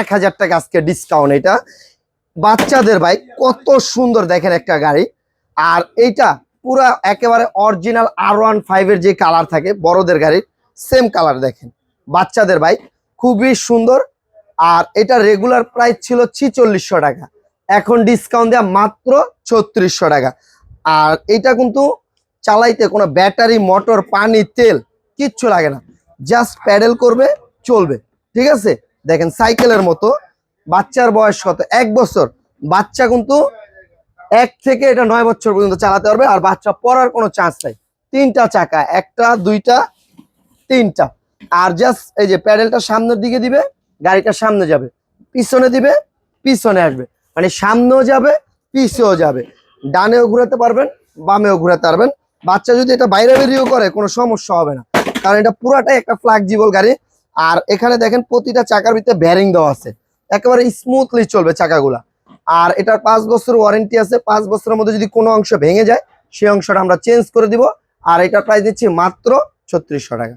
এক হাজার টাকা আজকে ডিসকাউন্ট এটা। বাচ্চাদের বাইক কত সুন্দর দেখেন একটা গাড়ি। আর এইটা পুরা একেবারে অরিজিনাল আর ওয়ান ফাইভের যে কালার থাকে, বড়দের গাড়ির সেম কালার দেখেন। বাচ্চাদের বাইক খুবই সুন্দর। আর এটা রেগুলার প্রাইস ছিল ছিচল্লিশশো টাকা। এখন ডিসকাউন্ট দেওয়া মাত্র ছত্রিশশো টাকা। আর এটা কিন্তু চালাইতে কোনো ব্যাটারি মোটর পানি, তেল কিচ্ছু লাগে না। জাস্ট প্যাডেল করবে, চলবে। ঠিক আছে? দেখেন সাইকেলের মতো। বাচ্চার বয়স কত? এক বছর। বাচ্চা কিন্তু এক থেকে এটা নয় বছর পর্যন্ত চালাতে পারবে, আর বাচ্চা পড়ার কোনো চান্স নাই। তিনটা চাকা, একটা, দুইটা, তিনটা। আর জাস্ট এই যে প্যাডেলটা সামনের দিকে দিবে, গাড়িটা সামনে যাবে। পিছনে দিবে, পিছনে আসবে। মানে সামনেও যাবে, পিছেও যাবে। ডানেও ঘুরাতে পারবেন, বামেও ঘুরাতে পারবেন। বাচ্চা যদি এটা বাইরে বেরিয়েও করে, কোনো সমস্যা হবে না। কারণ এটা পুরাটাই একটা ফ্লাক্সিবল গাড়ি। আর এখানে দেখেন প্রতিটা চাকার ভিতরে ব্যারিং দেওয়া আছে। একেবারে স্মুথলি চলবে চাকাগুলা। আর এটার পাঁচ বছর ওয়ারেন্টি আছে। পাঁচ বছরের মধ্যে যদি কোনো অংশ ভেঙে যায়, সেই অংশটা আমরা চেঞ্জ করে দিব। আর এটার প্রাইস দিচ্ছি মাত্র ছত্রিশশো টাকা।